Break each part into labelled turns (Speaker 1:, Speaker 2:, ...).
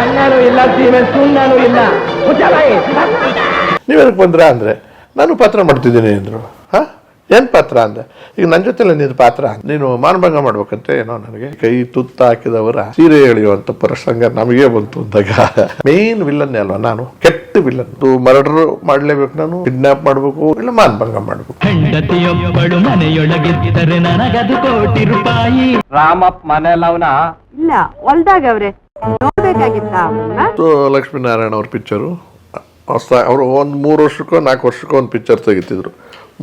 Speaker 1: ಅಣ್ಣನೂ ಇಲ್ಲ ಸೀಮೆ ಸುಣ್ಣನೂ ಇಲ್ಲ.
Speaker 2: ನೀವೇನಕ್ಕೆ ಬಂದ್ರ ಅಂದ್ರೆ? ನಾನು ಪಾತ್ರ ಮಾಡ್ತಿದ್ದೀನಿ ಅಂದ್ರು. ಹಾ? ಏನ್ ಪಾತ್ರ ಅಂದೆ ಈಗ ನನ್ನ ಜೊತೆಲೆ ನೀನು ಪಾತ್ರ ನೀನು ಮಾನಭಂಗ ಮಾಡ್ಬೇಕಂತೆ ಏನೋ ನನಗೆ. ಕೈ ತುತ್ತ ಹಾಕಿದವರ ಸೀರೆ ಎಳೆಯುವಂತ ಪ್ರಸಂಗ ನಮಗೆ ಬಂತು ಅಂದಾಗ. ಮೇನ್ ವಿಲ್ಲನ್ ಅಲ್ವಾ ನಾನು? ಕೆಟ್ಟ ವಿಲ್ಲನ್ ಮರ್ಡರ್ ಮಾಡ್ಲೇಬೇಕು ನಾನು ಕಿಡ್ನಾಪ್ ಮಾಡ್ಬೇಕು ಇಲ್ಲ ಮಾನಭಂಗ ಮಾಡ್ಬೇಕು.
Speaker 3: ಹೆಂಡತಿಯೊಬ್ಬಳು ಮನೆಯೊಳಗಿದ್ದರೆ ನನಗದು ಕೋಟಿ ರೂಪಾಯಿ.
Speaker 1: ರಾಮಪ್ಪ ಮನೆಯಲ್ಲವನ?
Speaker 4: ಇಲ್ಲ ಅವನ್ನ
Speaker 2: ಸೊ ಲಕ್ಷ್ಮೀನಾರಾಯಣ ಅವ್ರ ಪಿಕ್ಚರು ಹೊಸ ಅವರು ಒಂದು ಮೂರು ವರ್ಷಕ್ಕೋ ನಾಲ್ಕು ವರ್ಷಕ್ಕೋ ಒಂದು ಪಿಕ್ಚರ್ ತೆಗಿತಿದ್ರು.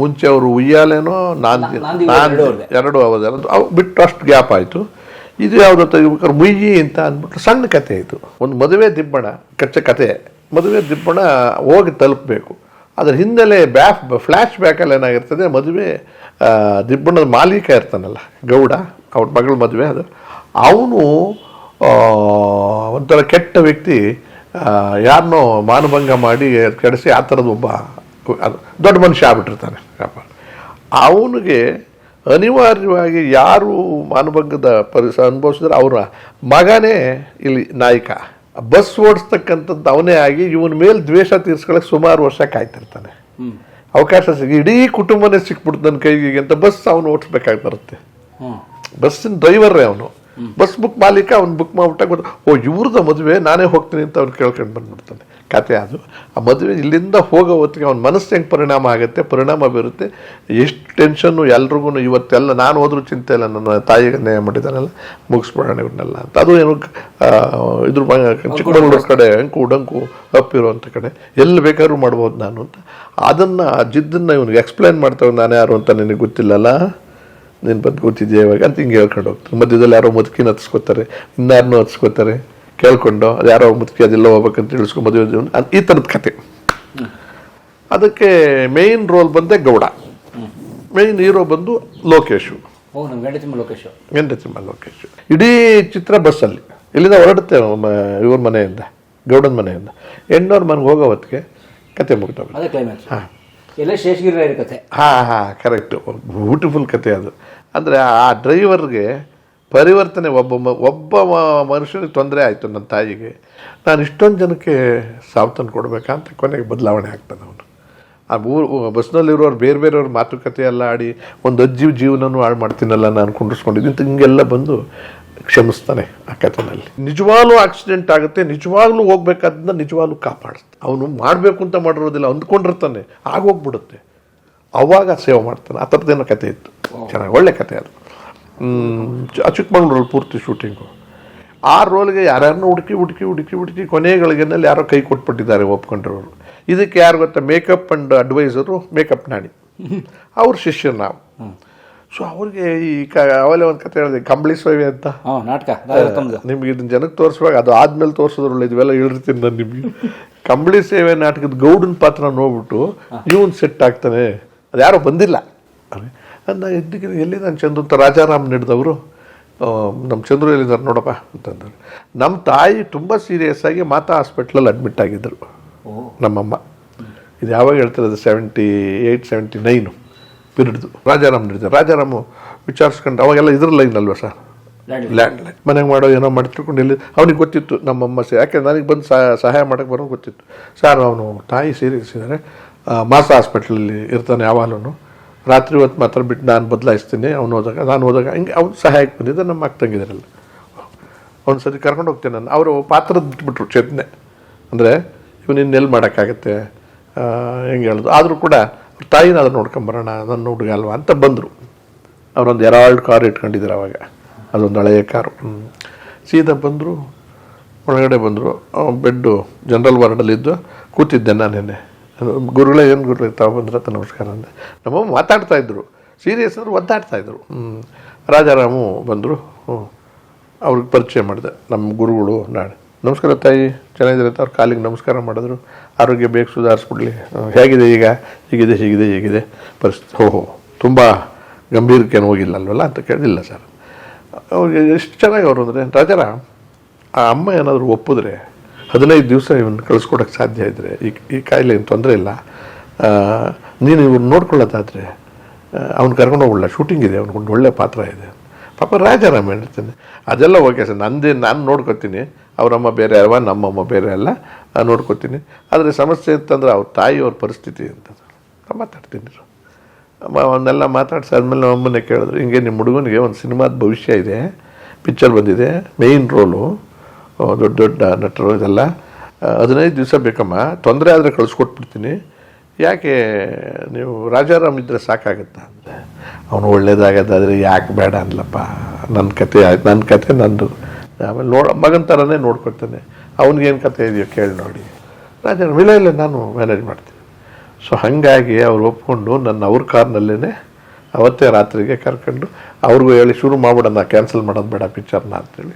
Speaker 2: ಮುಂಚೆ ಅವರು ಉಯ್ಯಾಲೇನೋ ನಾಂದಿ ನಾಂದಿ ಎರಡು ಅವಧಿ ಅವು ಬಿಟ್ಟು ಅಷ್ಟು ಗ್ಯಾಪ್ ಆಯಿತು. ಇದು ಯಾವುದೋ ತೆಗಿಬೇಕಾದ್ರೆ ಮುಯ್ಯಿ ಅಂತ ಅಂದ್ಬಿಟ್ಟು ಸಣ್ಣ ಕತೆ ಆಯಿತು. ಒಂದು ಮದುವೆ ದಿಬ್ಬಣ ಕಚ್ಚೆ ಕತೆ ಮದುವೆ ದಿಬ್ಬಣ ಹೋಗಿ ತಲುಪಬೇಕು. ಅದ್ರ ಹಿನ್ನೆಲೆ ಬ್ಯಾಫ್ ಫ್ಲ್ಯಾಶ್ ಬ್ಯಾಕಲ್ಲಿ ಏನಾಗಿರ್ತದೆ ಮದುವೆ ದಿಬ್ಬಣದ ಮಾಲೀಕ ಇರ್ತಾನಲ್ಲ ಗೌಡ ಅವ್ರ ಮಗಳ ಮದುವೆ ಅದು. ಅವನು ಒಂಥರ ಕೆಟ್ಟ ವ್ಯಕ್ತಿ ಯಾರನ್ನೋ ಮಾನಭಂಗ ಮಾಡಿ ಕೆಡಿಸಿ ಆ ಥರದ ಒಬ್ಬ ದೊಡ್ಡ ಮನುಷ್ಯ ಆಗ್ಬಿಟ್ಟಿರ್ತಾನೆ. ಅವನಿಗೆ ಅನಿವಾರ್ಯವಾಗಿ ಯಾರು ಮಾನಭಂಗದ ಪರಿಸ ಅನುಭವಿಸಿದ್ರೆ ಅವರ ಮಗನೇ ಇಲ್ಲಿ ನಾಯಕ. ಬಸ್ ಓಡಿಸ್ತಕ್ಕಂಥದ್ದು ಅವನೇ ಆಗಿ ಇವನ ಮೇಲೆ ದ್ವೇಷ ತೀರ್ಸ್ಕೊಳಕ್ಕೆ ಸುಮಾರು ವರ್ಷ ಕಾಯ್ತಿರ್ತಾನೆ. ಅವಕಾಶ ಸಿಗಿ ಇಡೀ ಕುಟುಂಬನೇ ಸಿಕ್ಬಿಡ್ತು ನನ್ನ ಕೈಗೆ ಅಂತ ಬಸ್ ಅವನು ಓಡಿಸ್ಬೇಕಾಗಿ ಬರುತ್ತೆ. ಬಸ್ಸಿನ ಡ್ರೈವರೇ ಅವನು. ಬಸ್ ಬುಕ್ ಮಾಲೀಕ ಅವ್ನು ಬುಕ್ ಮಾಡ್ಬಿಟ್ಟಾಗ ಗೊತ್ತು ಓ ಇವ್ರದ ಮದುವೆ ನಾನೇ ಹೋಗ್ತೀನಿ ಅಂತ ಅವ್ನು ಕೇಳ್ಕೊಂಡು ಬಂದ್ಬಿಡ್ತಾನೆ. ಕತೆ ಅದು. ಆ ಮದುವೆ ಇಲ್ಲಿಂದ ಹೋಗೋ ಹೊತ್ತಿಗೆ ಅವ್ನ ಮನಸ್ಸು ಹೆಂಗೆ ಪರಿಣಾಮ ಆಗುತ್ತೆ? ಪರಿಣಾಮ ಬೀರುತ್ತೆ. ಎಷ್ಟು ಟೆನ್ಷನ್ನು ಎಲ್ರಿಗೂ ಇವತ್ತೆಲ್ಲ ನಾನು ಹೋದ್ರೂ ಚಿಂತೆ ಇಲ್ಲ ನನ್ನ ತಾಯಿಗೆ ನ್ಯಾಯ ಮಾಡಿದಾನಲ್ಲ ಮುಗಿಸ್ಬಿಡೋಣ ಇವ್ರನ್ನೆಲ್ಲ ಅಂತ. ಅದು ಏನು ಇದ್ರ ಚಿಕ್ಕಮಗಳೂರು ಕಡೆ ಅಂಕು ಉಡಂಕು ಅಪ್ಪಿರುವಂಥ ಕಡೆ. ಎಲ್ಲಿ ಬೇಕಾದ್ರೂ ಮಾಡ್ಬೋದು ನಾನು ಅಂತ. ಅದನ್ನು ಆ ಜಿದ್ದನ್ನು ಇವನಿಗೆ ಎಕ್ಸ್ಪ್ಲೈನ್ ಮಾಡ್ತಾವೆ ನಾನು ಯಾರು ಅಂತ ನಿನಗೆ ಗೊತ್ತಿಲ್ಲಲ್ಲ? ನೀನು ಬಂದು ಕೂತಿದ್ಯಾ ಇವಾಗ? ಅಂತ ಹಿಂಗೆ ಹೇಳ್ಕೊಂಡು ಹೋಗ್ತಾರೆ. ಮಧ್ಯದಲ್ಲಿ ಯಾರೋ ಮುದುಕಿನ ಹತ್ಸ್ಕೊತಾರೆ. ಇನ್ನಾರನ್ನೂ ಹತ್ಸ್ಕೋತಾರೆ. ಕೇಳ್ಕೊಂಡು ಅದು ಯಾರೋ ಮುದುಕಿ ಅದೆಲ್ಲ ಹೋಗ್ಬೇಕಂತ ತಿಳಿಸ್ಕೊಂಡು ಮದುವೆ ಈ ಥರದ ಕತೆ. ಅದಕ್ಕೆ ಮೇಯ್ನ್ ರೋಲ್ ಬಂದೆ ಗೌಡ. ಮೇಯ್ನ್ ಹೀರೋ ಬಂದು ಲೋಕೇಶು.
Speaker 5: ಓ ಲೋಕೇಶು.
Speaker 2: ಇಡೀ ಚಿತ್ರ ಬಸ್ಸಲ್ಲಿ ಇಲ್ಲಿಂದ ಹೊರಡುತ್ತೆ ಇವ್ರ ಮನೆಯಿಂದ ಗೌಡನ ಮನೆಯಿಂದ. ಹೆಣ್ಣವ್ರ ಮನೆಗೆ ಹೋಗೋ ಹೊತ್ತಿಗೆ ಕತೆ ಮುಗಿದೋಗುತ್ತೆ
Speaker 5: ಹಾಂ. ಎಲ್ಲ ಶೇಷಗಿರಿ ಕತೆ
Speaker 2: ಹಾಂ ಹಾಂ ಕರೆಕ್ಟು ಬ್ಯೂಟಿಫುಲ್ ಕತೆ ಅದು. ಅಂದರೆ ಆ ಡ್ರೈವರ್ಗೆ ಪರಿವರ್ತನೆ ಒಬ್ಬ ಮ- ಒಬ್ಬ ಮನುಷ್ಯನಿಗೆ ತೊಂದರೆ ಆಯಿತು ನನ್ನ ತಾಯಿಗೆ. ನಾನು ಇಷ್ಟೊಂದು ಜನಕ್ಕೆ ಸಾವು ತಂದು ಕೊಡಬೇಕಂತ ಕೊನೆಗೆ ಬದಲಾವಣೆ ಆಗ್ತಾನೆ ಅವನು. ಆ ಊರು ಬಸ್ನಲ್ಲಿರೋರು ಬೇರೆ ಬೇರೆಯವ್ರ ಮಾತುಕತೆ ಎಲ್ಲ ಆಡಿ ಒಂದು ಅಜ್ಜಿ ಜೀವನನೂ ಹಾಳು ಮಾಡ್ತೀನಲ್ಲ, ನಾನು ಕುಂಡಿಸ್ಕೊಂಡಿದ್ದೀನಿ ಹಿಂಗೆಲ್ಲ ಬಂದು ಕ್ಷಮಿಸ್ತಾನೆ ಆ ಕಥೆನಲ್ಲಿ. ನಿಜವಾಗ್ಲೂ ಆಕ್ಸಿಡೆಂಟ್ ಆಗುತ್ತೆ ನಿಜವಾಗ್ಲೂ ಹೋಗ್ಬೇಕಾದ್ರಿಂದ ನಿಜವಾಗ್ಲೂ ಕಾಪಾಡುತ್ತೆ. ಅವನು ಮಾಡಬೇಕು ಅಂತ ಮಾಡಿರೋದಿಲ್ಲ ಅಂದ್ಕೊಂಡಿರ್ತಾನೆ ಆಗೋಗ್ಬಿಡುತ್ತೆ. ಅವಾಗ ಸೇವೆ ಮಾಡ್ತಾನೆ. ಆ ಥರದ್ದೇನೋ ಕತೆ ಇತ್ತು. ಚೆನ್ನಾಗಿ ಒಳ್ಳೆ ಕತೆ ಅದು. ಚಿಕ್ಕಮಂಗ್ಳೂರಲ್ಲಿ ಪೂರ್ತಿ ಶೂಟಿಂಗು ಆ ರೋಲ್ಗೆ ಯಾರ್ಯಾರನ್ನೂ ಹುಡುಕಿ ಹುಡುಕಿ ಹುಡುಕಿ ಹುಡುಕಿ ಕೊನೆಗಳಿಗೆನಲ್ಲಿ ಯಾರೋ ಕೈ ಕೊಟ್ಬಿಟ್ಟಿದ್ದಾರೆ ಒಪ್ಕೊಂಡಿರೋರು ಇದಕ್ಕೆ ಯಾರು ಗೊತ್ತಾ makeup and adviser makeup Nani. ಅವ್ರ ಶಿಷ್ಯರು ನಾವು. ಸೊ ಅವ್ರಿಗೆ ಈ ಕ ಅವಲೇ ಒಂದು ಕತೆ ಹೇಳಿದೆ ಕಂಬಳಿ ಸೇವೆ ಅಂತ.
Speaker 5: ಹಾಂ ನಾಟಕ.
Speaker 2: ನಿಮ್ಗೆ ಇದನ್ನ ಜನಕ್ಕೆ ತೋರಿಸುವಾಗ ಅದು ಆದ್ಮೇಲೆ ತೋರಿಸೋದ್ರಲ್ಲ ಇದೆಲ್ಲ ಹೇಳಿರ್ತೀನಿ ನಾನು ನಿಮಗೆ. ಕಂಬಳಿ ಸೇವೆ ನಾಟಕದ ಗೌಡನ ಪಾತ್ರ ನೋಡ್ಬಿಟ್ಟು ಇವನ್ ಸೆಟ್ ಆಗ್ತಾನೆ. ಅದು ಯಾರೋ ಬಂದಿಲ್ಲ. ಅಂದ ಇದ್ದಕ್ಕೆ ಎಲ್ಲಿ ನಾನು ಚಂದ್ರ ಅಂತ ರಾಜಾರಾಮ್ ನಡೆದವರು ನಮ್ಮ ಚಂದ್ರು ಎಲ್ಲಿದ್ದಾರೆ ನೋಡಪ್ಪ ಅಂತಂದರು ನಮ್ಮ ತಾಯಿ ತುಂಬ ಸೀರಿಯಸ್ ಆಗಿ ಮಾತಾ ಹಾಸ್ಪಿಟ್ಲಲ್ಲಿ ಅಡ್ಮಿಟ್ ಆಗಿದ್ದರು ನಮ್ಮಮ್ಮ. ಇದು ಯಾವಾಗ ಹೇಳ್ತಾರೆ ಅದು ಸೆವೆಂಟಿ ಏಯ್ಟ್ ಸೆವೆಂಟಿ ನೈನು ಪೀರಿಯಡ್ದು ರಾಜಾರಾಮ್ ನಡೀತಾರೆ ರಾಜಾರಾಮು ವಿಚಾರಿಸ್ಕೊಂಡು ಅವಾಗೆಲ್ಲ ಇದ್ರ ಲೈನ್ ಅಲ್ವಾ ಸರ್? ಲ್ಯಾಂಡ್ ಲೈನ್ ಮನೆಗೆ ಮಾಡೋ ಏನೋ ಮಾಡಿ ತಿಳ್ಕೊಂಡು ಇಲ್ಲಿ ಅವ್ನಿಗೆ ಗೊತ್ತಿತ್ತು ನಮ್ಮಮ್ಮ ಸೇ ಯಾಕೆ ನನಗೆ ಬಂದು ಸಹ ಸಹಾಯ ಮಾಡೋಕ್ಕೆ ಬರೋ ಗೊತ್ತಿತ್ತು. ಸರ್ ಅವನು ತಾಯಿ ಸೀರಿಯಸ್ ಇದ್ದಾರೆ ಮಾಸ ಹಾಸ್ಪಿಟ್ಲಲ್ಲಿ ಇರ್ತಾನೆ ಯಾವಾಗಲೂ ರಾತ್ರಿ ಹೊತ್ತು ಮಾತ್ರ ಬಿಟ್ಟು ನಾನು ಬದಲಾಯಿಸ್ತೀನಿ. ಅವ್ನು ಹೋದಾಗ ನಾನು ಹೋದಾಗ ಹಿಂಗೆ ಅವ್ನು ಸಹಾಯಕ್ಕೆ ಬಂದಿದ್ದೆ ನಮ್ಮ ಅಕ್ಕ ತಂಗಿದಾರಲ್ಲ. ಒಂದು ಸರಿ ಕರ್ಕೊಂಡು ಹೋಗ್ತೇನೆ ನಾನು. ಅವರು ಪಾತ್ರದ ಬಿಟ್ಬಿಟ್ರು ಚೇತನೆ ಅಂದರೆ ಇವನಿನ್ನೆಲ್ಲಿ ಮಾಡೋಕ್ಕಾಗತ್ತೆ? ಹೆಂಗೆ ಹೇಳೋದು? ಆದರೂ ಕೂಡ ತಾಯಿನ ಅದನ್ನು ನೋಡ್ಕೊಂಬರೋಣ ನನ್ನ ಹುಡುಗ ಅಲ್ವಾ ಅಂತ ಬಂದರು. ಅವರೊಂದು ಎರಡು ಕಾರ್ ಇಟ್ಕೊಂಡಿದ್ರು ಅವಾಗ. ಅದೊಂದು ಹಳೆಯ ಕಾರು. ಸೀದಾ ಬಂದರು, ಒಳಗಡೆ ಬಂದರು. ಬೆಡ್ಡು ಜನರಲ್ ವಾರ್ಡಲ್ಲಿದ್ದು ಕೂತಿದ್ದೆ ನಾನು ನಿನ್ನೆ. ಗುರುಗಳೇ, ಏನು ಗುರುಗಳೇ, ತಾವು ಅಂತ ನಮಸ್ಕಾರ ಅಂದೆ. ನಮ್ಮ ಮಾತಾಡ್ತಾ ಇದ್ರು. ಸೀರಿಯಸ್ ಅಂದ್ರೆ ಒದ್ದಾಡ್ತಾ ಇದ್ರು. ಹ್ಮ್. ರಾಜಾರಾಮು ಬಂದರು. ಅವ್ರಿಗೆ ಪರಿಚಯ ಮಾಡಿದೆ. ನಮ್ಮ ಗುರುಗಳು ನಾಳೆ. ನಮಸ್ಕಾರ ತಾಯಿ. ಚೆನ್ನಾಗಿದ್ದಾರೆ ಅಂತ ಅವ್ರ ಕಾಲಿಗೆ ನಮಸ್ಕಾರ ಮಾಡಿದ್ರು. ಆರೋಗ್ಯ ಬೇಗ ಸುಧಾರಿಸ್ಬಿಡ್ಲಿ. ಹೇಗಿದೆ ಈಗ? ಹೀಗಿದೆ ಹೀಗಿದೆ ಹೀಗಿದೆ. ಪರಿಸ್ಥಿತಿ ಓಹೋ ತುಂಬ ಗಂಭೀರಕ್ಕೆ ಹೋಗಿಲ್ಲ ಅಲ್ವಲ್ಲ ಅಂತ ಕೇಳಿಲ್ಲ ಸರ್. ಅವ್ರಿಗೆ ಎಷ್ಟು ಚೆನ್ನಾಗಿ ಅವರು ಅಂದರೆ ರಾಜಾರ ಆ ಅಮ್ಮ ಏನಾದರೂ ಒಪ್ಪಿದ್ರೆ, ಹದಿನೈದು ದಿವಸ ಇವನ್ನ ಕಳಿಸ್ಕೊಡೋಕ್ಕೆ ಸಾಧ್ಯ ಇದ್ದರೆ ಈ ಈ ಕಾಯಿಲೆ ಏನು ತೊಂದರೆ ಇಲ್ಲ ನೀನು ಇವ್ರನ್ನ ನೋಡ್ಕೊಳ್ಳೋದಾದರೆ ಅವ್ನು ಕರ್ಕೊಂಡು ಹೋಗಲ್ಲ ಶೂಟಿಂಗ್ ಇದೆ ಅವ್ನಿಗೊಂದು ಒಳ್ಳೆ ಪಾತ್ರ ಇದೆ. ಪಾಪ ರಾಜಾರಾಮ್ ಹೇಳ್ತಾನೆ. ಅದೆಲ್ಲ ಓಕೆ ಸರ್. ನಂದೇ, ನಾನು ನೋಡ್ಕೊತೀನಿ. ಅವರಮ್ಮ ಬೇರೆ ಅಲ್ವಾ? ನಮ್ಮಮ್ಮ ಬೇರೆ ಅಲ್ಲ. ನೋಡ್ಕೊತೀನಿ. ಆದರೆ ಸಮಸ್ಯೆ ಅಂತಂದ್ರೆ ಅವ್ರ ತಾಯಿಯವ್ರ ಪರಿಸ್ಥಿತಿ ಅಂತ ನಾನು ಮಾತಾಡ್ತೀನಿ ಅವನ್ನೆಲ್ಲ ಮಾತಾಡ್ಸಾದ್ಮೇಲೆ ನಮ್ಮ ಅಮ್ಮನೇ ಕೇಳಿದ್ರು, ಹಿಂಗೆ ನಿಮ್ಮ ಹುಡುಗನಿಗೆ ಒಂದು ಸಿನಿಮಾದ ಭವಿಷ್ಯ ಇದೆ, ಪಿಕ್ಚರ್ ಬಂದಿದೆ ಮೇಯ್ನ್ ರೋಲು ದೊಡ್ಡ ದೊಡ್ಡ ನಟರು ಇದೆಲ್ಲ. ಹದಿನೈದು ದಿವಸ ಬೇಕಮ್ಮ, ತೊಂದರೆ ಆದರೆ ಕಳಿಸ್ಕೊಟ್ಬಿಡ್ತೀನಿ. ಯಾಕೆ ನೀವು ರಾಜಾರಾಮ್ ಇದ್ದರೆ ಸಾಕಾಗುತ್ತಾ? ಅಂದರೆ ಅವನು ಒಳ್ಳೇದಾಗದಾದರೆ ಯಾಕೆ ಬೇಡ ಅನ್ಲಪ್ಪ. ನನ್ನ ಕತೆ ನನ್ನ ಕತೆ ನಂದು. ಆಮೇಲೆ ನೋಡ, ಮಗನ ಥರನೇ ನೋಡ್ಕೊತಾನೆ ಅವ್ನಿಗೇನು ಕತೆ ಇದೆಯೋ ಕೇಳಿ ನೋಡಿ. ನಾನು ಇಲ್ಲ ಇಲ್ಲ ನಾನು ಮ್ಯಾನೇಜ್ ಮಾಡ್ತೀನಿ. ಸೊ ಹಾಗಾಗಿ ಅವ್ರು ಒಪ್ಕೊಂಡು ನನ್ನ ಅವ್ರ ಕಾರ್ನಲ್ಲೇ ಅವತ್ತೇ ರಾತ್ರಿಗೆ ಕರ್ಕೊಂಡು ಅವ್ರಿಗೂ ಹೇಳಿ ಶುರು ಮಾಡ್ಬಿಡೋಣ ಕ್ಯಾನ್ಸಲ್ ಮಾಡೋದು ಬೇಡ ಪಿಕ್ಚರ್ನ ಅಂತೇಳಿ.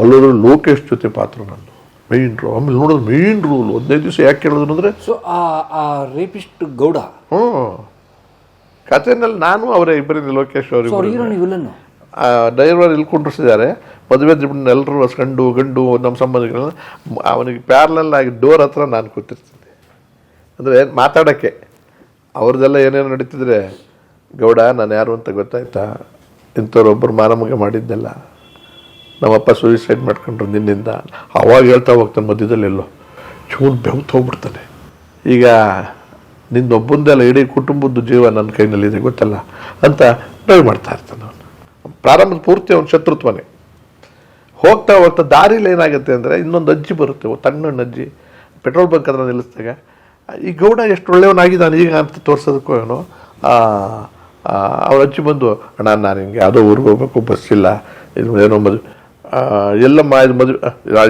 Speaker 2: ಅಲ್ಲೋದ್ರು ಲೋಕೇಶ್ ಜೊತೆ ಪಾತ್ರ ನಂದು ಮೇಯ್ನ್ ರೋ ಆಮೇಲೆ ನೋಡೋದು ಮೇನ್ ರೂಲ್ ಹದಿನೈದು ದಿವಸ ಯಾಕೆ ಕೇಳೋದು ಅಂದರೆ?
Speaker 5: ಸೊ ಆ ರೇಪಿಸ್ಟ್ ಗೌಡ.
Speaker 2: ಹ್ಞೂ. ಕಥೆನಲ್ಲಿ ನಾನು ಅವರೇ ಇಬ್ಬರಿಂದ ಲೋಕೇಶ್
Speaker 5: ಅವರಿಗೆ
Speaker 2: ಡೈವರ್ ಇಲ್ಲಿ ಕುಂಡ್ರಿಸಿದ್ದಾರೆ. ಮದುವೆ ದಿಬ್ಬನ ಎಲ್ಲರೂ ಗಂಡು ಗಂಡು ನಮ್ಮ ಮ- ಅವನಿಗೆ ಪ್ಯಾರ್ಲಲ್ ಆಗಿ ಡೋರ್ ಹತ್ರ ನಾನು ಕೂತಿರ್ತೀನಿ ಅಂದರೆ ಮಾತಾಡೋಕ್ಕೆ. ಅವ್ರದ್ದೆಲ್ಲ ಏನೇನು ನಡೀತಿದ್ರೆ, ಗೌಡ ನಾನು ಯಾರು ಅಂತ ಗೊತ್ತಾಯ್ತಾ? ಇಂಥವ್ರೊಬ್ಬರು ಮಾನಮಗ ಮಾಡಿದ್ದೆಲ್ಲ. ನಮ್ಮಪ್ಪ ಸೂಯಿಸೈಡ್ ಮಾಡ್ಕೊಂಡ್ರು ನಿನ್ನಿಂದ. ಅವಾಗ ಹೇಳ್ತಾ ಹೋಗ್ತಾನೆ ಮಧ್ಯದಲ್ಲಿ ಎಲ್ಲೋ. ಚೂನ್ ಬೆವ್ತು ಹೋಗ್ಬಿಡ್ತಾನೆ. ಈಗ ನಿನ್ನೊಬ್ಬಂದೆಲ್ಲ ಇಡೀ ಕುಟುಂಬದ ಜೀವ ನನ್ನ ಕೈನಲ್ಲಿದೆ, ಗೊತ್ತಲ್ಲ? ಅಂತ ಡ್ರೈವ್ ಮಾಡ್ತಾ ಇರ್ತಾನೆ ಅವನು. ಪ್ರಾರಂಭದ ಪೂರ್ತಿ ಅವನ ಶತ್ರುತ್ವನೇ. ಹೋಗ್ತಾ ಹೋಗ್ತಾ ದಾರಿಲಿ ಏನಾಗುತ್ತೆ ಅಂದರೆ ಇನ್ನೊಂದು ಅಜ್ಜಿ ಬರುತ್ತೆ ತಣ್ಣ ತಣ್ಣಣ್ಣ ಅಜ್ಜಿ. ಪೆಟ್ರೋಲ್ ಬಂಕ್ ಹತ್ರ ನಿಲ್ಲಿಸಿದಾಗ, ಈ ಗೌಡ ಎಷ್ಟು ಒಳ್ಳೆಯವನಾಗಿದ್ದಾನೆ ಈಗ ಅಂತ ತೋರಿಸೋದಕ್ಕೂ ಏನೋ ಅವ್ರ ಅಜ್ಜಿ ಬಂದು, ಅಣ್ಣ, ನಾನು ಹಿಂಗೆ ಯಾವುದೋ ಊರಿಗೆ ಹೋಗ್ಬೇಕು, ಬಸ್ ಇಲ್ಲ, ಇದು ಏನೋ ಮದುವೆ ಎಲ್ಲಮ್ಮ, ಇದು ಮದುವೆ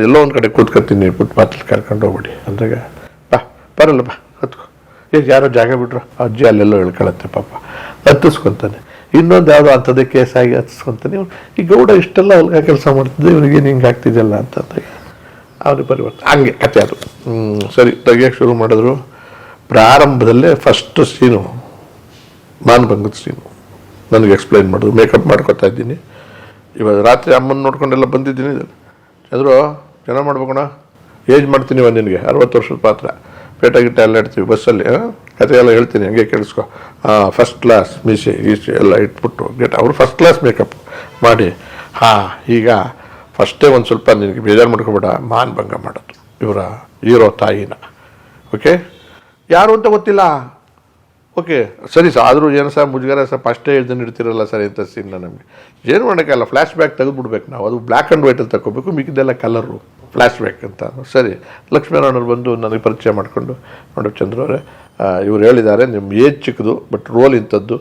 Speaker 2: ಎಲ್ಲೋ ಒಂದು ಕಡೆ ಕೂತ್ಕೊತೀನಿ ಫುಟ್ಪಾತಲ್ಲಿ ಕರ್ಕೊಂಡು ಹೋಗ್ಬಿಡಿ, ಅಂದಾಗ, ಬಾ, ಬರಲ್ಲ, ಬಾ, ಹತ್ಕೊ. ಈಗ ಯಾರೋ ಜಾಗ ಬಿಟ್ರು ಅಜ್ಜಿ ಅಲ್ಲೆಲ್ಲೋ ಹೇಳ್ಕೊಳತ್ತೆ ಪಾಪ, ಹತ್ತಿಸ್ಕೊಂತಾನೆ. ಇನ್ನೊಂದು ಯಾವುದೋ ಅಂಥದ್ದೇ ಕೇಸಾಗಿ ಹಚ್ಚಿಸ್ಕೊಂತಾನೆ ಇವನು ಈ ಗೌಡ ಇಷ್ಟೆಲ್ಲ ಹೊಲ್ಗ ಕೆಲಸ ಮಾಡ್ತಿದ್ದೆ, ಇವನಿಗೆ ಹಿಂಗೆ ಆಗ್ತಿದೆಯಲ್ಲ ಅಂತ ಅವ್ರಿಗೆ ಪರಿವರ್ತನೆ. ಹಂಗೆ ಕತೆ ಅದು. ಸರಿ, ತೆಗಿಯೋಕೆ ಶುರು ಮಾಡಿದ್ರು. ಪ್ರಾರಂಭದಲ್ಲೇ ಫಸ್ಟ್ ಸೀನು ಮಾನ್ಭಂಗದ ಸೀನು ನನಗೆ ಎಕ್ಸ್ಪ್ಲೈನ್ ಮಾಡೋದು ಮೇಕಪ್ ಮಾಡ್ಕೊತಾ ಇದ್ದೀನಿ. ಇವಾಗ ರಾತ್ರಿ ಅಮ್ಮನ ನೋಡ್ಕೊಂಡೆಲ್ಲ ಬಂದಿದ್ದೀನಿ ಚಂದ್ರು, ಚೆನ್ನಾಗಿ ಮಾಡ್ಬೇಕಣ ಏಜ್ ಮಾಡ್ತೀನಿ ಇವಾಗ ನಿನಗೆ, ಅರವತ್ತು ವರ್ಷದ ಪಾತ್ರ. ಪೇಟ ಗಿಟ್ಟ ಎಲ್ಲ ಇಡ್ತೀವಿ, ಬಸ್ಸಲ್ಲಿ ಕತೆ ಎಲ್ಲ ಹೇಳ್ತೀನಿ, ಹಂಗೆ ಕೇಳಿಸ್ಕೊ. ಫಸ್ಟ್ ಕ್ಲಾಸ್ ಮೀಸೆ ಗೀಸೆ ಎಲ್ಲ ಇಟ್ಬಿಟ್ಟು ಗೆಟ್ ಅವರು ಫಸ್ಟ್ ಕ್ಲಾಸ್ ಮೇಕಪ್ ಮಾಡಿ, ಹಾಂ, ಈಗ ಫಸ್ಟೇ ಒಂದು ಸ್ವಲ್ಪ ನಿನಗೆ ಬೇಜಾರು ಮಾಡ್ಕೊಬೇಡ, ಮಾನ್ ಭಂಗ ಮಾಡೋದು, ಇವರ ಹೀರೋ ತಾಯಿನ. ಓಕೆ ಯಾರು ಅಂತ ಗೊತ್ತಿಲ್ಲ? ಓಕೆ ಸರಿ ಸರ್, ಆದರೂ ಏನು ಸರ್, ಮುಜುಗರ ಸರ್ ಫಸ್ಟೇ ಹೇಳ್ತಾನೆ ಇಡ್ತಿರಲ್ಲ ಸರ್, ಇಂಥ ಸೀನ್ನ ನಮಗೆ. ಏನು ಮಾಡೋಕ್ಕಲ್ಲ ಫ್ಲ್ಯಾಶ್ ಬ್ಯಾಕ್ ತೆಗೆದುಬಿಡ್ಬೇಕು ನಾವು. ಅದು ಬ್ಲ್ಯಾಕ್ ಆ್ಯಂಡ್ ವೈಟಲ್ಲಿ ತಗೋಬೇಕು ಮಿಕ್ಕಿದ್ದೆಲ್ಲ ಕಲರು ಫ್ಲ್ಯಾಶ್ ಬ್ಯಾಕ್ ಅಂತ. ಸರಿ ಲಕ್ಷ್ಮೀನಾರಾಯಣರು ಬಂದು ನನಗೆ ಪರಿಚಯ ಮಾಡಿಕೊಂಡು, ನೋಡೋ ಚಂದ್ರ ಅವರೇ. ಇವ್ರು ಹೇಳಿದ್ದಾರೆ, ನಿಮ್ಮ ಏಜ್ ಚಿಕ್ಕದು ಬಟ್ ರೋಲ್ ಇಂಥದ್ದು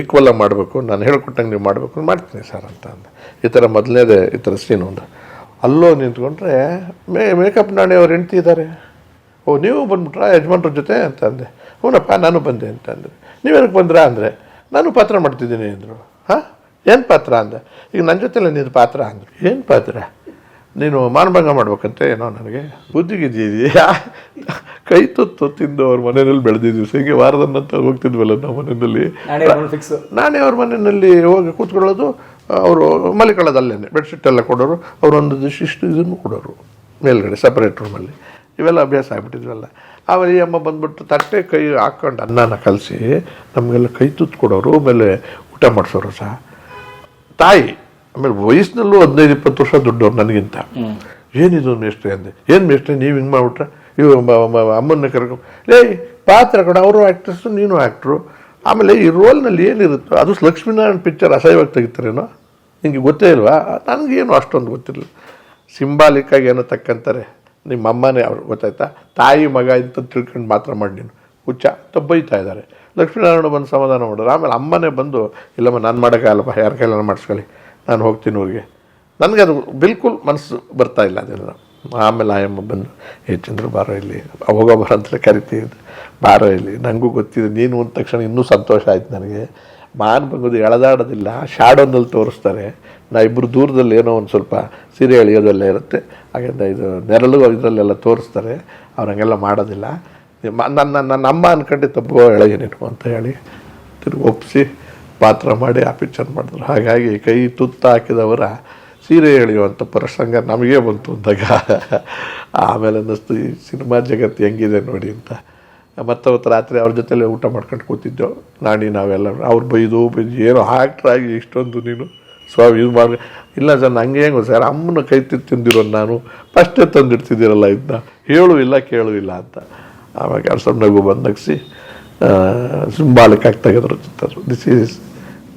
Speaker 2: ಈಕ್ವಲಾಗಿ ಮಾಡಬೇಕು, ನಾನು ಹೇಳ್ಕೊಟ್ಟಂಗೆ ನೀವು ಮಾಡಬೇಕು ಮಾಡ್ತೀನಿ ಸರ್ ಅಂತ ಅಂದೆ. ಈ ಥರ ಮೊದಲನೇದೇ, ಈ ಥರ ಸೀನ್ ಒಂದು. ಅಲ್ಲೋ ನಿಂತ್ಕೊಂಡ್ರೆ, ಮೇ ಮೇಕಪ್ ನಾಣಿ ಅವ್ರು ಹೆಂಡ್ತಿ ಇದ್ದಾರೆ ಓ, ನೀವು ಬಂದ್ಬಿಟ್ರಾ, ಯಜಮಾನ್ರ ಜೊತೆ ಅಂತ ಅಂದೆ. ಹ್ಞೂನಪ್ಪ ನಾನು ಬಂದೆ ಅಂತ ಅಂದೆ. ನೀವೇನಕ್ಕೆ ಬಂದ್ರಾ ಅಂದರೆ, ನಾನು ಪಾತ್ರ ಮಾಡ್ತಿದ್ದೀನಿ ಅಂದರು. ಹಾಂ? ಏನು ಪಾತ್ರ ಅಂದೆ? ಈಗ ನನ್ನ ಜೊತೆಲೆ ನೀನು ಪಾತ್ರ ಅಂದರು. ಏನು ಪಾತ್ರ? ನೀನು ಮಾನಭಂಗ ಮಾಡ್ಬೇಕಂತೆ ಏನೋ ನನಗೆ? ಬುದ್ಧಿಗಿದ್ದೀಯಾ? ಕೈ ತುತ್ತು ತಿಂದು ಅವ್ರ ಮನೆಯಲ್ಲಿ ಬೆಳೆದಿದ್ವಿ. ಹೀಗೆ ವಾರದ ನಂತರ ಹೋಗ್ತಿದ್ವಲ್ಲ ನಾವು ಮನೆಯಲ್ಲಿ.
Speaker 5: ನಾನೇ
Speaker 2: ಅವ್ರ ಮನೆಯಲ್ಲಿ ಹೋಗಿ ಕೂತ್ಕೊಳ್ಳೋದು ಅವರು ಮಲಿಕೊಳ್ಳೋದು ಅಲ್ಲೇನೆ ಬೆಡ್ಶೀಟ್ ಎಲ್ಲ ಕೊಡೋರು ಅವರೊಂದು ಇಷ್ಟು ಇದನ್ನು ಕೊಡೋರು ಮೇಲ್ಗಡೆ ಸಪ್ರೇಟ್ ರೂಮಲ್ಲಿ ಇವೆಲ್ಲ ಅಭ್ಯಾಸ ಆಗ್ಬಿಟ್ಟಿದ್ವಲ್ಲ. ಆಮೇಲೆ ಈ ಅಮ್ಮ ಬಂದ್ಬಿಟ್ಟು ತಟ್ಟೆ ಕೈ ಹಾಕ್ಕೊಂಡು ಅನ್ನನ ಕಲಸಿ ನಮಗೆಲ್ಲ ಕೈ ತುತ್ತು ಕೊಡೋರು ಆಮೇಲೆ ಊಟ ಮಾಡಿಸೋರು ಸಹ. ತಾಯಿ ಆಮೇಲೆ ವಯಸ್ಸಿನಲ್ಲೂ ಹದಿನೈದು ಇಪ್ಪತ್ತು ವರ್ಷ ದೊಡ್ಡವ್ರು ನನಗಿಂತ. ಏನಿದು ಮೇಷ್ಟ್ರೆ ಅಂದೆ ಏನು ಮೇಷ್ಟ್ರೆ ನೀವು ಹಿಂಗೆ ಮಾಡ್ಬಿಟ್ರೆ? ಇವು ಅಮ್ಮನ್ನ ಕರ್ಕೊ ಲೇ, ಪಾತ್ರ ಕೂಡ, ಅವರು ಆ್ಯಕ್ಟ್ರೆಸ್ಸು ನೀನು ಆ್ಯಕ್ಟ್ರು ಆಮೇಲೆ ಈ ರೋಲ್ನಲ್ಲಿ ಏನಿರುತ್ತೋ, ಅದು ಲಕ್ಷ್ಮೀನಾರಾಯಣ ಪಿಕ್ಚರ್ ಅಸಹ್ಯವಾಗಿ ತೆಗಿತಾರೇನೋ? ನಿಮಗೆ ಗೊತ್ತೇ ಇಲ್ವಾ? ನನಗೇನು ಅಷ್ಟೊಂದು ಗೊತ್ತಿರಲಿಲ್ಲ. ಸಿಂಬಾಲಿಕ್ಕಾಗಿ ಏನೋ ತಕ್ಕಂತಾರೆ ನಿಮ್ಮ ಅಮ್ಮನೇ ಅವ್ರು, ಗೊತ್ತಾಯ್ತಾ? ತಾಯಿ, ಮಗ ಅಂತ ತಿಳ್ಕೊಂಡು ಮಾತ್ರ ಮಾಡಿ ನೀನು. ಹುಚ್ಚ ಅಂತ ಬೈತಾ ಇದ್ದಾರೆ. ಲಕ್ಷ್ಮೀನಾರಾಯಣ ಬಂದು ಸಮಾಧಾನ ಮಾಡೋರು. ಆಮೇಲೆ ಅಮ್ಮನೇ ಬಂದು, ಇಲ್ಲಮ್ಮ, ನಾನು ಮಾಡೋಕ್ಕಾಗಲ್ಲಪ್ಪ ಯಾರ ಕೈಲಾನ ಮಾಡಿಸ್ಕೊಳ್ಳಿ. ನಾನು ಹೋಗ್ತೀನಿ ಊರಿಗೆ ನನಗೆ ಅದು ಬಿಲ್ಕುಲ್ ಮನಸ್ಸು ಬರ್ತಾ ಇಲ್ಲ ಅದೆಲ್ಲ. ಆಮೇಲೆ ಆಯಮ್ಮ ಬಂದು, ಏ ಚಂದ್ರ ಬಾರೋ ಇಲ್ಲಿ ಅವಾಗ ಬರೋ ಅಂತಲೇ ಕರಿತೀವಿ ಬಾರೋ ಇಲ್ಲಿ ನನಗೂ ಗೊತ್ತಿದೆ, ನೀನು ಅಂದ ತಕ್ಷಣ ಇನ್ನೂ ಸಂತೋಷ ಆಯ್ತು ನನಗೆ. ಮಾನ್ ಬಂಗೋದು ಎಳೆದಾಡೋದಿಲ್ಲ ಶಾಡೋನಲ್ಲಿ ತೋರಿಸ್ತಾರೆ. ನಾ ಇಬ್ಬರು ದೂರದಲ್ಲಿ ಏನೋ ಒಂದು ಸ್ವಲ್ಪ ಸೀರೆ ಎಳೆಯೋದೆಲ್ಲ ಇರುತ್ತೆ. ಹಾಗೆಂದ ಇದು ನೆರಳು ಇದರಲ್ಲೆಲ್ಲ ತೋರಿಸ್ತಾರೆ, ಅವ್ರು ಹಂಗೆಲ್ಲ ಮಾಡೋದಿಲ್ಲ. ನನ್ನ ನನ್ನ ಅಮ್ಮ ಅನ್ಕೊಂಡು ತಪ್ಪು ನೀನು ಅಂತ ಹೇಳಿ ತಿರುಗಿ ಒಪ್ಪಿಸಿ ಪಾತ್ರ ಮಾಡಿ ಆ ಪಿಕ್ಚರ್ ಮಾಡಿದ್ರು. ಹಾಗಾಗಿ ಕೈ ತುತ್ತ ಹಾಕಿದವರ ಸೀರೆ ಎಳೆಯುವಂಥ ಪ್ರಸಂಗ ನಮಗೆ ಬಂತು ಅಂದಾಗ, ಆಮೇಲೆ ಅನ್ನಿಸ್ತು, ಈ ಸಿನಿಮಾ ಜಗತ್ತು ಹೆಂಗಿದೆ ನೋಡಿ ಅಂತ. ಮತ್ತೆ ಅವತ್ತು ರಾತ್ರಿ ಅವ್ರ ಜೊತೆಲೇ ಊಟ ಮಾಡ್ಕೊಂಡು ಕೂತಿದ್ದೆವು ನಾಣಿ ನಾವೆಲ್ಲ, ಅವ್ರು ಬೈದು ಬೈದು, ಏನೋ ಆಗಿ ಇಷ್ಟೊಂದು ನೀನು, ಸ್ವಾಮಿ ಇದು ಮಾಡಿ ಇಲ್ಲ ಸರ್, ನಂಗೆ ಹೆಂಗು ಸರ್, ಅಮ್ಮನ ಕೈ ತಿಂದು ತಿಂದಿರೋ ನಾನು ಫಸ್ಟೇ ತಂದಿಡ್ತಿದ್ದೀರಲ್ಲ ಇದನ್ನ. ಹೇಳು ಇಲ್ಲ, ಕೇಳು ಇಲ್ಲ ಅಂತ. ಆವಾಗ ಎರಡು ಸ್ವಲ್ಪ ನಗು ಬಂದಗಿಸಿ ಸಿಂಬಾಲಿಕ್ ತೆಗೆದ್ರು ಚಿತ್ರರು ದಿಸ್ ಈಸ್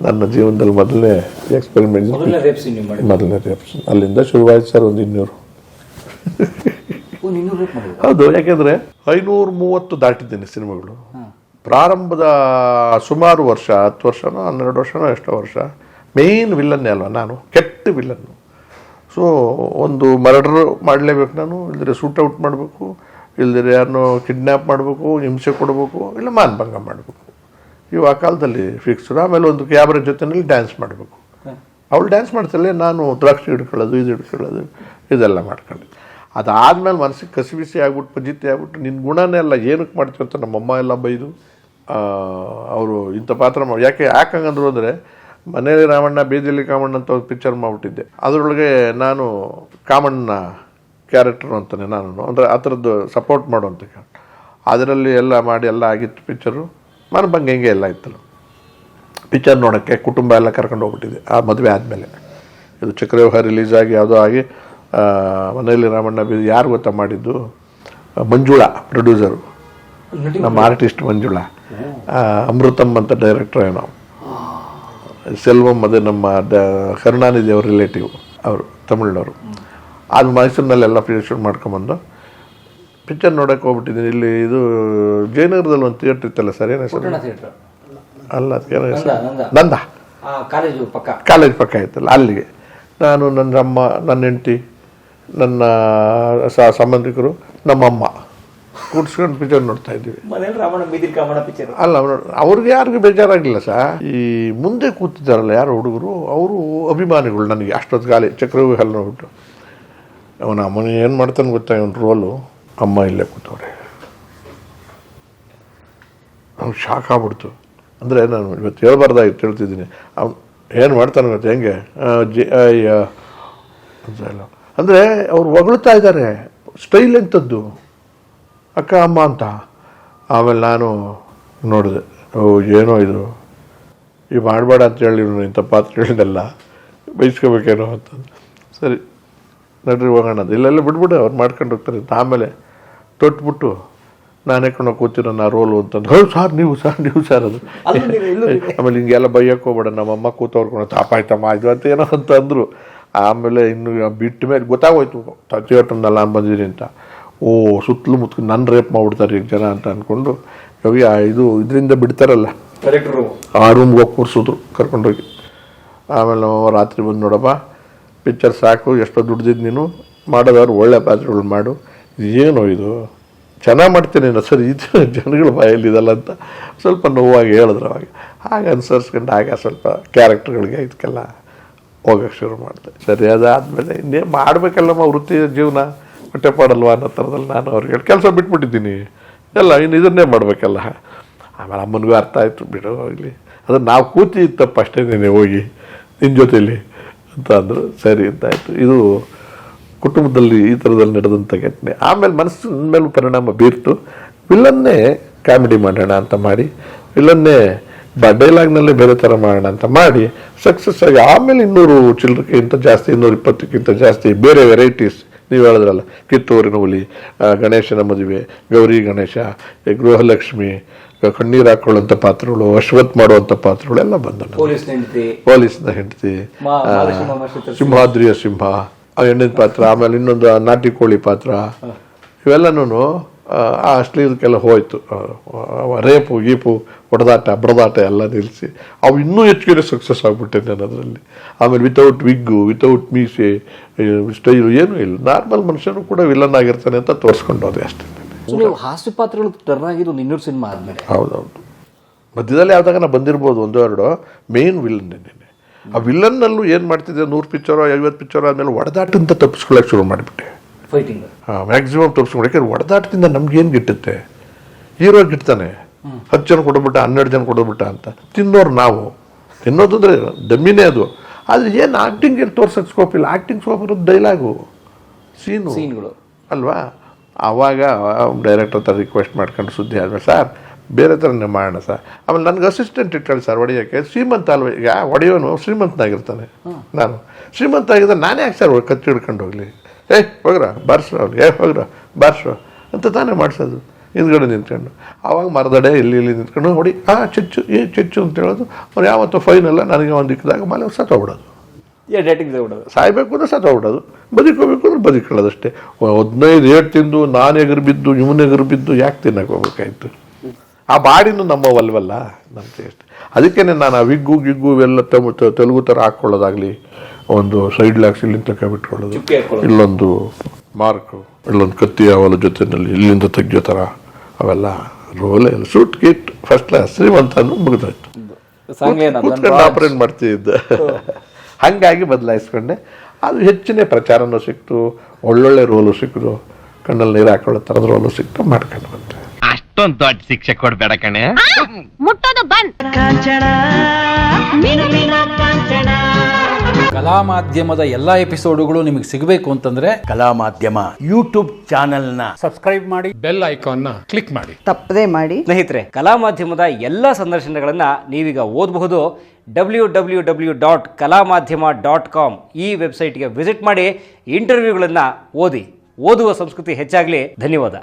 Speaker 2: ನನ್ನ ಜೀವನದಲ್ಲಿ ಮೊದಲನೇ ಎಕ್ಸ್ಪೆರಿಮೆಂಟ್
Speaker 5: ಮೊದಲನೇ
Speaker 2: ರೇಪ್ಸ್ ಅಲ್ಲಿಂದ ಶುರುವಾಯ್ತು ಸರ್ ಒಂದು ಇನ್ನೂರು. ಹೌದು ಯಾಕೆಂದರೆ ಐನೂರು ಮೂವತ್ತು ದಾಟಿದ್ದೇನೆ ಸಿನಿಮಾಗಳು. ಪ್ರಾರಂಭದ ಸುಮಾರು ವರ್ಷ ಹತ್ತು ವರ್ಷನೋ ಹನ್ನೆರಡು ವರ್ಷನೋ ಎಷ್ಟೋ ವರ್ಷ ಮೇಯ್ನ್ ವಿಲ್ಲನ್ನೇ ಅಲ್ವ ನಾನು ಕೆಟ್ಟ ವಿಲ್ಲನ್ನು ಸೊ ಒಂದು ಮರ್ಡರ್ ಮಾಡಲೇಬೇಕು ನಾನು ಇಲ್ಲದ್ರೆ ಔಟ್ ಮಾಡಬೇಕು ಇಲ್ಲದ್ರೆ ಯಾರನ್ನೋ ಕಿಡ್ನ್ಯಾಪ್ ಮಾಡಬೇಕು ಹಿಂಸೆ ಕೊಡಬೇಕು ಇಲ್ಲ ಮಾನಭಂಗ ಮಾಡಬೇಕು. ಇವು ಆ ಕಾಲದಲ್ಲಿ ಫಿಕ್ಸ್ಡ್ ಆಮೇಲೆ ಒಂದು ಕ್ಯಾಬ್ರ ಜೊತೆಯಲ್ಲಿ ಡ್ಯಾನ್ಸ್ ಮಾಡಬೇಕು. ಅವಳು ಡ್ಯಾನ್ಸ್ ಮಾಡ್ತಾಳೆ ನಾನು ದ್ರಾಕ್ಷಿ ಹಿಡ್ಕೊಳ್ಳೋದು ಇದು ಹಿಡ್ಕೊಳ್ಳೋದು ಇದೆಲ್ಲ ಮಾಡ್ಕೊಂಡೆ ಅದಾದಮೇಲೆ ಮನಸ್ಸಿಗೆ ಕಸಿಬಿಸಿ ಆಗ್ಬಿಟ್ಟು ಪಜಿತಿ ಆಗ್ಬಿಟ್ಟು ನಿನ್ನ ಗುಣನೇ ಅಲ್ಲ ಏನಕ್ಕೆ ಮಾಡ್ತೀವಿ ಅಂತ ನಮ್ಮಮ್ಮ ಎಲ್ಲ ಬೈದು ಅವರು ಇಂಥ ಪಾತ್ರ ಮಾಡಿ ಯಾಕೆ ಯಾಕೆ ಹಂಗಂದ್ರು ಅಂದರೆ ಮನೆಯಲ್ಲಿ ರಾಮಣ್ಣ ಬೀದಿಲಿ ಕಾಮಣ್ಣ ಅಂತ ಒಂದು ಪಿಕ್ಚರ್ ಮಾಡಿಬಿಟ್ಟಿದ್ದೆ. ಅದರೊಳಗೆ ನಾನು ಕಾಮಣ್ಣ ಕ್ಯಾರೆಕ್ಟರ್ ಅಂತಾನೆ ನಾನು ಅಂದರೆ ಆ ಥರದ್ದು ಸಪೋರ್ಟ್ ಮಾಡುವಂಥ ಅದರಲ್ಲಿ ಎಲ್ಲ ಮಾಡಿ ಎಲ್ಲ ಆಗಿತ್ತು ಪಿಕ್ಚರು ಮನಭಂಗ ಹಿಂಗೆ ಎಲ್ಲ ಇತ್ತಲ್ಲ. ಪಿಕ್ಚರ್ ನೋಡೋಕ್ಕೆ ಕುಟುಂಬ ಎಲ್ಲ ಕರ್ಕೊಂಡು ಹೋಗ್ಬಿಟ್ಟಿದೆ ಆ ಮದುವೆ ಆದಮೇಲೆ. ಇದು ಚಕ್ರವ್ಯೂಹ ರಿಲೀಸ್ ಆಗಿ ಯಾವುದೋ ಆಗಿ ಮನೆಯಲ್ಲಿ ರಾಮಣ್ಣ ಬೀದಿ ಯಾರು ಗೊತ್ತ ಮಾಡಿದ್ದು? ಮಂಜುಳ ಪ್ರೊಡ್ಯೂಸರು ನಮ್ಮ ಆರ್ಟಿಸ್ಟ್ ಮಂಜುಳಾ. ಅಮೃತಮ್ ಅಂತ ಡೈರೆಕ್ಟರ್ ಏನೋ. ಸೆಲ್ವಮ್ ಅದೇ ನಮ್ಮ ಡ ಕರುಣಾನಿಧಿ ಅವ್ರ ರಿಲೇಟಿವ್ ಅವರು ತಮಿಳ್ನವರು ಅದು ಮೈಸೂರಿನಲ್ಲೆಲ್ಲ ಶೂಟ್ ಮಾಡ್ಕೊಂಬಂದು ಪಿಕ್ಚರ್ ನೋಡಕ್ಕೆ ಹೋಗ್ಬಿಟ್ಟಿದ್ದೀನಿ. ಇಲ್ಲಿ ಇದು ಜಯನಗರದಲ್ಲಿ ಒಂದು ಥಿಯೇಟ್ರ್ ಇತ್ತಲ್ಲ ಸರ್? ಏನ ಹೆಸರು? ಅಲ್ಲ ಅದಕ್ಕೆ
Speaker 5: ನಂದ ಕಾಲೇಜು ಪಕ್ಕ.
Speaker 2: ಕಾಲೇಜ್ ಪಕ್ಕ ಇತ್ತಲ್ಲ ಅಲ್ಲಿಗೆ. ನಾನು ನನ್ನ ಅಮ್ಮ ನನ್ನ ಹೆಂಡತಿ ನನ್ನ ಸಂಬಂಧಿಕರು ನಮ್ಮಮ್ಮ ಕೂಡ್ಸ್ಕೊಂಡು ಪಿಕ್ಚರ್ ನೋಡ್ತಾ ಇದ್ದೀವಿ. ಅಲ್ಲ ಅವ್ರು- ಅವ್ರಿಗೆ ಯಾರಿಗೂ ಬೇಜಾರಾಗಿಲ್ಲ ಸರ್. ಈ ಮುಂದೆ ಕೂತಿದ್ದಾರಲ್ಲ ಯಾರು ಹುಡುಗರು ಅವರು ಅಭಿಮಾನಿಗಳು ನನಗೆ. ಅಷ್ಟೊತ್ತು ಗಾಲಿ ಚಕ್ರವ್ಯೂಹಲ್ ನೋಡ್ಬಿಟ್ಟು ಅವನ ಅಮ್ಮನ ಏನು ಮಾಡ್ತಾನೆ ಗೊತ್ತಾ ಇವನ ರೋಲು ಅಮ್ಮ ಇಲ್ಲೇ ಕೂತವ್ರೆ. ಅವ್ನು ಶಾಕ್ ಆಗ್ಬಿಡ್ತು. ಅಂದರೆ ನಾನು ಇವತ್ತು ಹೇಳ್ಬಾರ್ದಾಗಿತ್ತು ಹೇಳ್ತಿದ್ದೀನಿ ಅವ್ನು ಏನು ಮಾಡ್ತಾನೆ ಇವತ್ತು, ಹೆಂಗೆ? ಜಿ ಅಯ್ಯ ಅಂತ ಹೇಳ ಅಂದರೆ ಅವ್ರು ಹೊಗಳ್ತಾ ಇದ್ದಾರೆ ಸ್ಟೈಲ್ ಎಂಥದ್ದು ಅಕ್ಕ, ಅಮ್ಮ ಅಂತ. ಆಮೇಲೆ ನಾನು ನೋಡಿದೆ, ಓ, ಏನೋ ಇದು? ಈ ಮಾಡಬೇಡ ಅಂತ ಹೇಳಿ ಇಂಥ ಇಂಥ ಹೇಳಿದ್ದೆಲ್ಲ ಬೈಸ್ಕೋಬೇಕೇನೋ ಅಂತ. ಸರಿ, ನಡ್ರಿ ಹೋಗೋಣ ಇಲ್ಲೆಲ್ಲ ಬಿಟ್ಬಿಡು, ಅವ್ರು ಮಾಡ್ಕೊಂಡು ಹೋಗ್ತಾರೆ. ಆಮೇಲೆ ತೊಟ್ಬಿಟ್ಟು ನಾನೇ ಕಣ ಕೂತಿರೋ ನಾ ರೋಲು ಅಂತಂದು. ಹೌದು ಸರ್ ನೀವು ಸರ್ ನೀವು ಸರ್ ಅದು. ಆಮೇಲೆ ಹಿಂಗೆಲ್ಲ ಬೈಯಕ್ಕೆ ಹೋಗ್ಬೇಡ ನಮ್ಮಮ್ಮ ಕೂತವ್ರು ತಾಪಾಯ್ತಮ್ಮ ಇದು ಅಂತ ಏನೋ ಅಂತ ಅಂದರು. ಆಮೇಲೆ ಇನ್ನು ಬಿಟ್ಟ ಮೇಲೆ ಗೊತ್ತಾಗೋಯ್ತು ಥಿಯೇಟ್ರ್ನಲ್ಲಿ ನಾನು ಬಂದಿದ್ದೀನಿ ಅಂತ. ಓ ಸುತ್ತಲೂ ಮುತ್ಕ ನನ್ನ ರೇಪ್ ಮಾಡ್ಬಿಡ್ತಾರೆ ಈಗ ಜನ ಅಂತ ಅಂದ್ಕೊಂಡು ಯೋಗಿ ಇದು ಇದರಿಂದ ಬಿಡ್ತಾರಲ್ಲ ಆ ರೂಮ್ಗೆ ಹೋಗಿ ಕೂರಿಸಿದ್ರು ಕರ್ಕೊಂಡೋಗಿ. ಆಮೇಲೆ ರಾತ್ರಿ ಬಂದು ನೋಡಪ್ಪ ಪಿಕ್ಚರ್ ಸಾಕು ಎಷ್ಟೋ ದುಡ್ದಿದ್ದು ನೀನು ಮಾಡೋದವ್ರು ಒಳ್ಳೆ ಪಾತ್ರಗಳು ಮಾಡು. ಏನೋ ಇದು? ಚೆನ್ನಾಗಿ ಮಾಡ್ತೀನಿ ಸರಿ, ಇದು ಜನಗಳ ಬಾಯಲ್ಲಿದಲ್ಲ ಅಂತ ಸ್ವಲ್ಪ ನೋವಾಗಿ ಹೇಳಿದ್ರು ಅವಾಗ. ಆಗ ಅನುಸರಿಸ್ಕೊಂಡು ಆಗ ಸ್ವಲ್ಪ ಕ್ಯಾರೆಕ್ಟರ್ಗಳಿಗೆ ಇದಕ್ಕೆಲ್ಲ ಹೋಗೋಕ್ಕೆ ಶುರು ಮಾಡಿದೆ. ಸರಿ, ಅದಾದಮೇಲೆ ಇನ್ನೇನು ಮಾಡಬೇಕಲ್ಲಮ್ಮ ವೃತ್ತಿ ಜೀವನ. ಹೊಟ್ಟೆ ಪಾಡಲ್ವಾ ಅನ್ನೋ ಥರದಲ್ಲಿ ನಾನು ಅವ್ರಿಗೆ ಕೆಲಸ ಬಿಟ್ಬಿಟ್ಟಿದ್ದೀನಿ. ಎಲ್ಲ ಇನ್ನು ಇದನ್ನೇ ಮಾಡಬೇಕಲ್ಲ. ಆಮೇಲೆ ಅಮ್ಮನಿಗೂ ಅರ್ಥ ಆಯಿತು, ಬಿಡು ಇಲ್ಲಿ. ಅದು ನಾವು ಕೂತಿ ತಪ್ಪು ಅಷ್ಟೇ ನೀನು ಹೋಗಿ ನಿನ್ನ ಜೊತೆಯಲ್ಲಿ ಅಂತ ಅಂದರು. ಸರಿ ಅಂತ ಆಯಿತು ಇದು ಕುಟುಂಬದಲ್ಲಿ ಈ ಥರದಲ್ಲಿ ನಡೆದಂಥ ಘಟನೆ. ಆಮೇಲೆ ಮನಸ್ಸಿನ ಮೇಲೂ ಪರಿಣಾಮ ಬೀರ್ತು. ವಿಲ್ಲನ್ನೇ ಕಾಮಿಡಿ ಮಾಡೋಣ ಅಂತ ಮಾಡಿ ವಿಲ್ಲನ್ನೇ ಬ ಡೈಲಾಗ್ನಲ್ಲೇ ಬೇರೆ ಥರ ಮಾಡೋಣ ಅಂತ ಮಾಡಿ ಸಕ್ಸಸ್ ಆಗಿ ಆಮೇಲೆ ಇನ್ನೂರು ಚಿಲ್ಲರಕ್ಕಿಂತ ಜಾಸ್ತಿ ಇನ್ನೂರ ಇಪ್ಪತ್ತಕ್ಕಿಂತ ಜಾಸ್ತಿ ಬೇರೆ ವೆರೈಟೀಸ್ ನೀವು ಹೇಳಿದ್ರಲ್ಲ ಕಿತ್ತೂರಿನ ಹುಲಿ ಗಣೇಶನ ಮದುವೆ ಗೌರಿ ಗಣೇಶ ಗೃಹಲಕ್ಷ್ಮಿ ಕಣ್ಣೀರ್ ಹಾಕೊಳ್ಳುವಂಥ ಪಾತ್ರಗಳು ಅಶ್ವತ್ ಮಾಡುವಂತ ಪಾತ್ರಗಳು ಎಲ್ಲ ಬಂದ
Speaker 5: ಪೊಲೀಸ್ ಹೆಂಡತಿ
Speaker 2: ಪೊಲೀಸ್ನ ಹೆಂಡತಿ ಸಿಂಹಾದ್ರಿಯ ಸಿಂಹ ಆ ಹೆಣ್ಣಿನ ಪಾತ್ರ ಆಮೇಲೆ ಇನ್ನೊಂದು ನಾಟಿ ಕೋಳಿ ಪಾತ್ರ. ಇವೆಲ್ಲನೂ ಆ ಅಶ್ಲೀಲಕ್ಕೆಲ್ಲ ಹೋಯ್ತು. ರೇಪು ಗೀಪು ಹೊಡೆದಾಟ ಬಡದಾಟ ಎಲ್ಲ ನಿಲ್ಲಿಸಿ ಅವು ಇನ್ನೂ ಹೆಚ್ಚಿಗೆ ಸಕ್ಸಸ್ ಆಗಿಬಿಟ್ಟೆ ನಾನು ಅದರಲ್ಲಿ ಆಮೇಲೆ ವಿತೌಟ್ ವಿಗ್ಗು ವಿತೌಟ್ ಮೀಸೆ ಸ್ಟೈಲು ಏನೂ ಇಲ್ಲ. ನಾರ್ಮಲ್ ಮನುಷ್ಯನು ಕೂಡ ವಿಲನ್ ಆಗಿರ್ತಾನೆ ಅಂತ ತೋರಿಸ್ಕೊಂಡು ಅದೇ ಅಷ್ಟೇ
Speaker 5: ನೀವು ಹಾಸ್ಯ ಪಾತ್ರಗಳು ಟರ್ನ್ ಆಗಿದ್ದು ಇನ್ನೂರು ಸಿನಿಮಾ ಆದಮೇಲೆ?
Speaker 2: ಹೌದೌದು. ಮಧ್ಯದಲ್ಲಿ ಯಾವ್ದಾಗ ನಾ ಬಂದಿರ್ಬೋದು ಒಂದೋ ಎರಡು ಮೇನ್ ವಿಲನ್ ಆ ವಿಲನ್ನಲ್ಲೂ ಏನು ಮಾಡ್ತಿದ್ದೆ? ನೂರು ಪಿಕ್ಚರೋ ಐವತ್ತು ಪಿಕ್ಚರೋ ಆದಮೇಲೆ ಹೊಡೆದಾಟದಿಂದ ತಪ್ಪಿಸ್ಕೊಳ್ಳೋಕೆ ಶುರು ಮಾಡಿಬಿಟ್ಟೆ.
Speaker 5: ಫೈಟಿಂಗ್
Speaker 2: ಮ್ಯಾಕ್ಸಿಮಮ್ ತಪ್ಪಿಸ್ಕೊಳಕ್ಕೆ ಹೊಡೆದಾಟದಿಂದ ನಮ್ಗೇನು ಗಿಟ್ಟುತ್ತೆ? ಹೀರೋ ಗಿಟ್ತಾನೆ. ಹತ್ತು ಜನ ಕೊಡ್ಬಿಟ್ಟ ಹನ್ನೆರಡು ಜನ ಕೊಡಬಿಟ್ಟ ಅಂತ. ತಿನ್ನೋರು ನಾವು. ತಿನ್ನೋದು ಅಂದರೆ ಡಮ್ಮಿನೇ ಅದು. ಆದರೆ ಏನು ಆ್ಯಕ್ಟಿಂಗ್ ಏನು ತೋರ್ಸೋಕ್ಕೆ ಸ್ಕೋಪ್ ಇಲ್ಲ. ಆ್ಯಕ್ಟಿಂಗ್ ಸ್ಕೋಪ್ ಇರೋದು ಡೈಲಾಗು ಸೀನು
Speaker 5: ಸೀನ್ಗಳು
Speaker 2: ಅಲ್ವಾ? ಆವಾಗ ಡೈರೆಕ್ಟರ್ ಹತ್ರ ರಿಕ್ವೆಸ್ಟ್ ಮಾಡ್ಕೊಂಡು ಸುದ್ದಿ ಆದಮೇಲೆ ಸರ್ ಬೇರೆ ಥರನೇ ಮಾಡೋಣ ಸರ್ ಆಮೇಲೆ ನನಗೆ ಅಸಿಸ್ಟೆಂಟ್ ಇಟ್ಕೊಳ್ಳಿ ಸರ್ ಹೊಡೆಯೋಕ್ಕೆ ಶ್ರೀಮಂತ ಅಲ್ವ? ಈಗ ಹೊಡೆಯೋನು ಶ್ರೀಮಂತನಾಗಿರ್ತಾನೆ. ನಾನು. ಶ್ರೀಮಂತ ಆಗಿದ್ದರೆ ನಾನೇ ಯಾಕೆ ಸರ್ ಕತ್ತಿ ಹಿಡ್ಕೊಂಡು ಹೋಗಲಿ? ಏಯ್ ಹೋಗ್ರ ಬಾರ್ಸ್ರು ಅವ್ರಿಗೆ ಏ ಹೋಗ್ರ ಬಾರ್ಸ್ರು. ಅಂತ ತಾನೇ ಮಾಡಿಸೋದು. ಹಿಂದ್ಗಡೆ ನಿಂತ್ಕೊಂಡು. ಆವಾಗ ಮರದಡೆ ಇಲ್ಲಿ ಇಲ್ಲಿ ನಿಂತ್ಕೊಂಡು ಹೊಡಿ ಆ ಚೆಚ್ಚು ಏ ಚೆಚ್ಚು ಅಂತ ಹೇಳೋದು. ಅವ್ರು ಯಾವತ್ತೂ ಫೈನಲ್ಲ ನನಗೆ ಒಂದು ಇಕ್ಕಿದಾಗ ಮೇಲೆ ಸತ್ತೋಗ್ಬಿಡೋದು.
Speaker 5: ಏ ಡೇಟಿಂಗ್ ಬಿಡೋದು
Speaker 2: ಸಾಯ್ಬೇಕು ಅಂದ್ರೆ ಸತ್ತೋಗ್ಬಿಡೋದು. ಬದುಕೋಬೇಕು ಅಂದ್ರೆ ಬದುಕೊಳ್ಳೋದಷ್ಟೇ ಹದಿನೈದು ಏಟ್ ತಿಂದು ನಾನು ಎಗರು ಬಿದ್ದು ಇವನು ಎಗರು ಬಿದ್ದು ಯಾಕೆ ತಿನ್ನಕ್ಕೆ ಹೋಗ್ಬೇಕಾಯ್ತು ಆ ಬಾಡಿನೂ ನಮ್ಮವಲ್ವಲ್ಲ ನಮ್ಮ ಟೇಸ್ಟ್ ಅದಕ್ಕೇ ನಾನು ಆ ವಿಗ್ಗು ಗಿಗ್ಗು ಇವೆಲ್ಲ ತಮ್- ತೆಲುಗು ಥರ ಹಾಕ್ಕೊಳ್ಳೋದಾಗಲಿ ಒಂದು ಸೈಡ್ ಲ್ಯಾಕ್ಸ್ ಇಲ್ಲಿಂದ ತಕ ಬಿಟ್ಕೊಳ್ಳೋದು. ಇಲ್ಲೊಂದು ಮಾರ್ಕು ಇಲ್ಲೊಂದು ಕತ್ತಿ ಅವಲ ಜೊತೆಯಲ್ಲಿ ಇಲ್ಲಿಂದ ತೆಗ್ಯೋ ಥರ ಅವೆಲ್ಲ ರೋಲೇ ಇಲ್ಲ ಸೂಟ್ ಕಿಟ್ ಫಸ್ಟ್ ಕ್ಲಾಸ್ ಶ್ರೀಮಂತ ಮುಗಿದಾಯ್ತು. ಕೂತ್ಕೊಂಡು ಆಪರೇಟ್ ಮಾಡ್ತಿದ್ದೆ ಹಾಗಾಗಿ ಬದಲಾಯಿಸ್ಕೊಂಡೆ. ಅದು ಹೆಚ್ಚಿನ ಪ್ರಚಾರನೂ ಸಿಕ್ತು ಒಳ್ಳೊಳ್ಳೆ ರೋಲು ಸಿಕ್ಕಿದ್ರು ಕಣ್ಣಲ್ಲಿ ನೀರು ಹಾಕೊಳ್ಳೋ ಥರದ ರೋಲು ಸಿಕ್ತು ಮಾಡ್ಕೊಂಡು ಬಂದೆ.
Speaker 1: ಅಷ್ಟೊಂದು ದೊಡ್ಡ ಶಿಕ್ಷೆ ಕೊಡ್ಬೇಡ ಕಣೆ.
Speaker 4: ಮುಟ್ಟೋದು ಬಂದ್.
Speaker 6: ಕಲಾ ಮಾಧ್ಯಮದ ಎಲ್ಲಾ ಎಪಿಸೋಡುಗಳು ನಿಮಗೆ ಸಿಗಬೇಕು ಅಂತಂದ್ರೆ
Speaker 7: ಕಲಾ ಮಾಧ್ಯಮ ಯೂಟ್ಯೂಬ್ ಚಾನೆಲ್ನ
Speaker 8: ಬೆಲ್ ಐಕಾನ್ನ ಕ್ಲಿಕ್ ಮಾಡಿ.
Speaker 4: ತಪ್ಪದೇ ಮಾಡಿ.
Speaker 5: ಸ್ನೇಹಿತರೆ ಕಲಾ ಮಾಧ್ಯಮದ ಎಲ್ಲ ಸಂದರ್ಶನಗಳನ್ನು ನೀವೀಗ ಓದಬಹುದು. ಡಬ್ಲ್ಯೂ ಡಬ್ಲ್ಯೂ ಡಬ್ಲ್ಯೂ ಡಾಟ್ ಕಲಾ ಮಾಧ್ಯಮ ಡಾಟ್ ಕಾಮ್ ಈ ವೆಬ್ಸೈಟ್ಗೆ ವಿಸಿಟ್ ಮಾಡಿ ಇಂಟರ್ವ್ಯೂಗಳನ್ನು ಓದಿ. ಓದುವ ಸಂಸ್ಕೃತಿ ಹೆಚ್ಚಾಗಲಿ. ಧನ್ಯವಾದ.